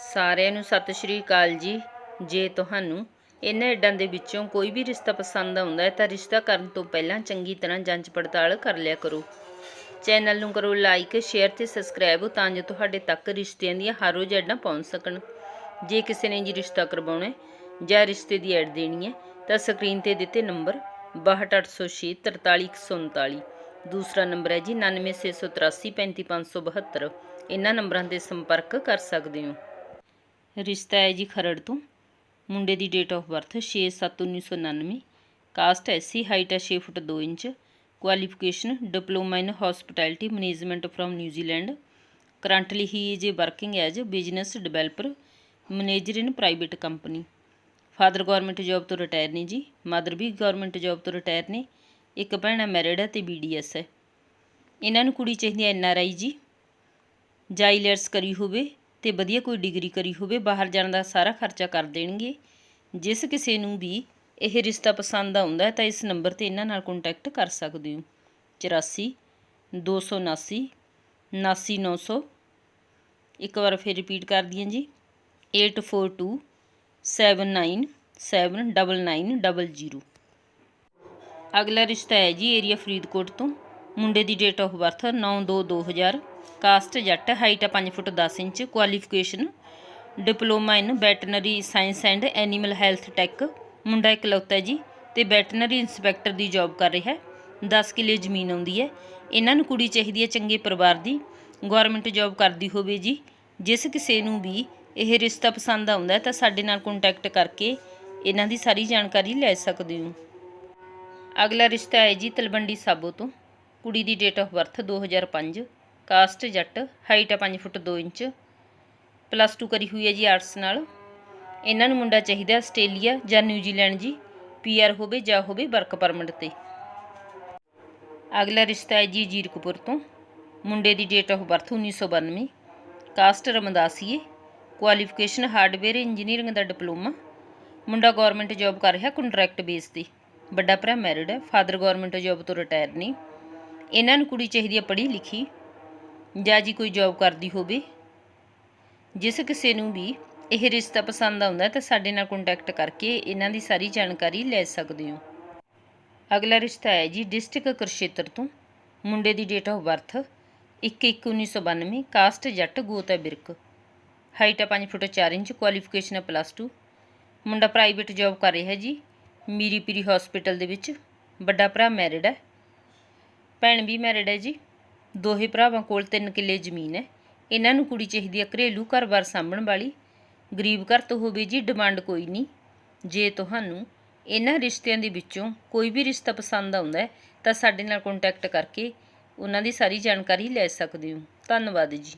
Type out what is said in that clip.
ਸਾਰਿਆਂ ਨੂੰ ਸਤਿ ਸ਼੍ਰੀ ਅਕਾਲ ਜੀ। ਜੇ ਤੁਹਾਨੂੰ ਇਹਨਾਂ ਐਡਾਂ ਦੇ ਵਿੱਚੋਂ ਕੋਈ ਵੀ ਰਿਸ਼ਤਾ ਪਸੰਦ ਆਉਂਦਾ ਹੈ ਤਾਂ ਰਿਸ਼ਤਾ ਕਰਨ ਤੋਂ ਪਹਿਲਾਂ ਚੰਗੀ ਤਰ੍ਹਾਂ ਜਾਂਚ ਪੜਤਾਲ ਕਰ ਲਿਆ ਕਰੋ। ਚੈਨਲ ਨੂੰ ਕਰੋ ਲਾਈਕ, ਸ਼ੇਅਰ ਤੇ ਸਬਸਕ੍ਰਾਈਬ ਤਾਂ ਜੋ ਤੁਹਾਡੇ ਤੱਕ ਰਿਸ਼ਤਿਆਂ ਦੀਆਂ ਹਰ ਰੋਜ਼ ਐਡਾਂ ਪਹੁੰਚ ਸਕਣ। ਜੇ ਕਿਸੇ ਨੇ ਜੀ ਰਿਸ਼ਤਾ ਕਰਵਾਉਣਾ ਹੈ ਜਾਂ ਰਿਸ਼ਤੇ ਦੀ ਐਡ ਦੇਣੀ ਹੈ ਤਾਂ ਸਕਰੀਨ ਤੇ ਦਿੱਤੇ ਨੰਬਰ 62806 43139 ਦੂਸਰਾ ਨੰਬਰ ਹੈ ਜੀ 9968835572 ਇਹਨਾਂ ਨੰਬਰਾਂ ਤੇ ਸੰਪਰਕ ਕਰ ਸਕਦੇ ਹੋ। ਰਿਸ਼ਤਾ ਹੈ ਜੀ ਖਰੜ ਤੋਂ। ਮੁੰਡੇ ਦੀ date of birth 6/7/1999 caste SC height ਹੈ 6 foot 2 inch. Qualification diploma in hospitality management from New Zealand currently he is a working as business developer manager in private company father government job ਤੋਂ retire ਨੇ ਜੀ। Mother ਵੀ government job ਤੋਂ retire ਨੇ। ਇੱਕ ਭੈਣ married ਹੈ ਤੇ ਬੀਡੀਐਸ ਹੈ। ਇਹਨਾਂ ਨੂੰ ਕੁੜੀ ਚਾਹੀਦੀ ਹੈ ਐਨਆਰਆਈ ਜੀ। ਜਾਈਲਰਸ ਕਰੀ ਹੋਵੇ ਤੇ ਵਧੀਆ ਕੋਈ ਡਿਗਰੀ ਕਰੀ ਹੋਵੇ, ਬਾਹਰ ਜਾਣ ਦਾ ਸਾਰਾ ਖਰਚਾ ਕਰ ਦੇਣਗੇ। ਜਿਸ ਕਿਸੇ ਨੂੰ ਵੀ ਇਹ ਰਿਸ਼ਤਾ ਪਸੰਦ ਆਉਂਦਾ ਹੈ ਤਾਂ ਇਸ ਨੰਬਰ ਤੇ ਇਹਨਾਂ ਨਾਲ ਕੰਟੈਕਟ ਕਰ ਸਕਦੇ ਹੋ। 84 279 79900 ਇੱਕ ਵਾਰ ਫਿਰ ਰਿਪੀਟ ਕਰਦੀ ਹਾਂ ਜੀ। 842 79799900 ਅਗਲਾ ਰਿਸ਼ਤਾ ਹੈ ਜੀ ਏਰੀਆ ਫਰੀਦਕੋਟ ਤੋਂ। ਮੁੰਡੇ ਦੀ date of birth 9/2/2000 caste Jatt, height ਆ 5 foot 10 inch qualification diploma in veterinary science and animal health tech ਮੁੰਡਾ ਇਕਲੌਤਾ ਜੀ ਤੇ ਵੈਟਰਨਰੀ ਇੰਸਪੈਕਟਰ ਦੀ ਜੌਬ ਕਰ ਰਿਹਾ ਹੈ। 10 ਕਿੱਲੇ ਜ਼ਮੀਨ ਆਉਂਦੀ ਹੈ। ਇਹਨਾਂ ਨੂੰ ਕੁੜੀ ਚਾਹੀਦੀ ਹੈ ਚੰਗੇ ਪਰਿਵਾਰ ਦੀ। ਗਵਰਨਮੈਂਟ ਜੌਬ ਕਰਦੀ ਹੋਵੇ ਜੀ। ਜਿਸ ਕਿਸੇ ਨੂੰ ਵੀ ਇਹ ਰਿਸ਼ਤਾ ਪਸੰਦ ਆਉਂਦਾ ਹੈ ਤਾਂ ਸਾਡੇ ਨਾਲ ਕੰਟੈਕਟ ਕਰਕੇ ਇਹਨਾਂ ਦੀ ਸਾਰੀ ਜਾਣਕਾਰੀ ਲੈ ਸਕਦੇ ਹੋ। ਅਗਲਾ ਰਿਸ਼ਤਾ ਹੈ ਜੀ ਤਲਵੰਡੀ ਸਾਬੋ ਤੋਂ। ਕੁੜੀ ਦੀ date of birth 2005 caste Jatt, height ਆ 5 ਫੁੱਟ 2 ਇੰਚ ਪਲੱਸ 2 ਕਰੀ ਹੋਈ ਹੈ ਜੀ ਆਰਟਸ ਨਾਲ। ਇਹਨਾਂ ਨੂੰ ਮੁੰਡਾ ਚਾਹੀਦਾ ਆਸਟ੍ਰੇਲੀਆ ਜਾਂ ਨਿਊਜ਼ੀਲੈਂਡ ਜੀ ਪੀਆਰ ਹੋਵੇ ਜਾਂ ਹੋਵੇ ਵਰਕ ਪਰਮਿਟ ਤੇ। ਅਗਲਾ ਰਿਸ਼ਤਾ ਹੈ ਜੀ ਜੀਰਕਪੁਰ ਤੋਂ। ਮੁੰਡੇ ਦੀ date of birth 1992 caste Ramdasia qualification hardware engineering the diploma. ਮੁੰਡਾ ਗਵਰਨਮੈਂਟ ਜੌਬ ਕਰ ਰਿਹਾ ਕੰਟਰੈਕਟ ਬੇਸ ਤੇ। ਵੱਡਾ ਭਰਾ ਮੈਰਿਡ ਹੈ। ਫਾਦਰ ਗਵਰਨਮੈਂਟ ਜੌਬ ਤੋਂ ਰਿਟਾਇਰ ਨਹੀਂ ਇਹਨਾਂ ਨੂੰ ਕੁੜੀ ਚਾਹੀਦੀ ਹੈ ਪੜ੍ਹੀ ਲਿਖੀ ਜਾਂ ਜੀ ਕੋਈ ਜੌਬ ਕਰਦੀ ਹੋਵੇ, ਜਿਸ ਕਿਸੇ ਨੂੰ ਵੀ ਇਹ ਰਿਸ਼ਤਾ ਪਸੰਦ ਆਉਂਦਾ, ਤਾਂ ਸਾਡੇ ਨਾਲ ਕੰਟੈਕਟ ਕਰਕੇ ਇਹਨਾਂ ਦੀ ਸਾਰੀ ਜਾਣਕਾਰੀ ਲੈ ਸਕਦੇ ਹੋ। ਅਗਲਾ ਰਿਸ਼ਤਾ ਹੈ ਜੀ ਡਿਸਟ੍ਰਿਕਟ ਕੁਰਸ਼ੇਤਰ ਤੋਂ, ਮੁੰਡੇ ਦੀ date of birth 21/1992 caste Jatt ਗੋਤ ਹੈ ਬਿਰਕ। ਹਾਈਟ ਹੈ 5 ਫੁੱਟ 4 ਇੰਚ ਕੁਆਲੀਫਿਕੇਸ਼ਨ ਹੈ ਪਲੱਸ 2 ਮੁੰਡਾ ਪ੍ਰਾਈਵੇਟ ਜੌਬ ਕਰ ਰਿਹਾ ਜੀ ਮੀਰੀ ਪੀਰੀ ਹਸਪੀਟਲ ਦੇ ਵਿੱਚ। ਵੱਡਾ ਭਰਾ ਮੈਰਿਡ ਹੈ ਭੈਣ ਵੀ ਮੈਰਿਡ ਹੈ ਜੀ। ਦੋਹੇ ਭਰਾਵਾਂ ਕੋਲ ਤਿੰਨ ਕਿੱਲੇ ਜ਼ਮੀਨ ਹੈ। ਇਹਨਾਂ ਨੂੰ ਕੁੜੀ ਚਾਹੀਦੀ ਹੈ ਘਰੇਲੂ ਘਰ-ਬਾਰ ਸਾਂਭਣ ਵਾਲੀ। ਗਰੀਬ ਘਰ ਤੋਂ ਹੋਵੇ ਜੀ, ਡਿਮਾਂਡ ਕੋਈ ਨਹੀਂ। ਜੇ ਤੁਹਾਨੂੰ ਇਹਨਾਂ ਰਿਸ਼ਤਿਆਂ ਦੇ ਵਿੱਚੋਂ ਕੋਈ ਵੀ ਰਿਸ਼ਤਾ ਪਸੰਦ ਆਉਂਦਾ ਹੈ, ਤਾਂ ਸਾਡੇ ਨਾਲ ਕੰਟੈਕਟ ਕਰਕੇ ਉਹਨਾਂ ਦੀ ਸਾਰੀ ਜਾਣਕਾਰੀ ਲੈ ਸਕਦੇ ਹੋ। ਧੰਨਵਾਦ ਜੀ।